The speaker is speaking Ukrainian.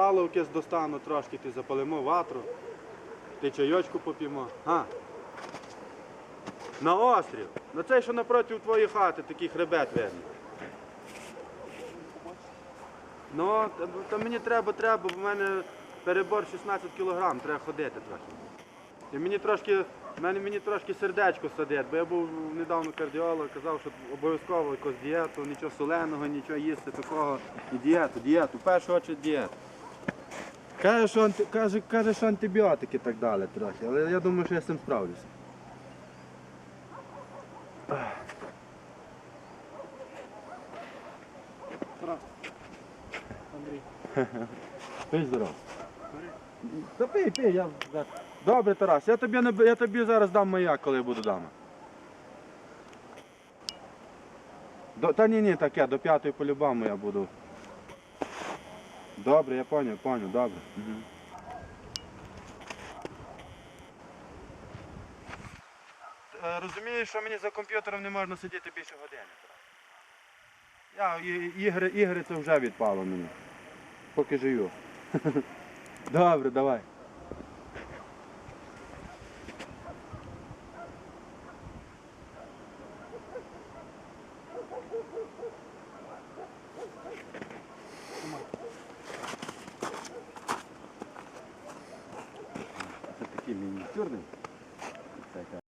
Паловки достану трошки, ти запалимо ватру, ти чайочку поп'ємо. На острів. На цей, що напроти твоєї хати, такий хребет видно. Ну, та мені треба, треба, бо в мене перебор 16 кілограм, треба ходити трохи. І мені трошки, в мене мені трошки сердечко садить, бо я був недавно кардіолог, казав, що обов'язково якусь дієту, нічого соленого, нічого їсти такого. І дієту, дієту, в першу очередь дієту. Каже, що, анти- каже, каже, що антибіотики так далі трохи, але я думаю, що я з цим справлюся. Андрій. Пий здоров. Та пий, пий, я. Добре, Тарас, я тобі, не, я тобі зараз дам маяк, коли буду вдома. До, та ні, ні, таке, до п'ятої по-любому я буду. Добре, я поняв, поняв, добре. Угу. Розумієш, що мені за комп'ютером не можна сидіти більше години. Я і- ігри, ігри це вже відпало мені. Поки живу. Добре, давай. Це такий мініатюрний.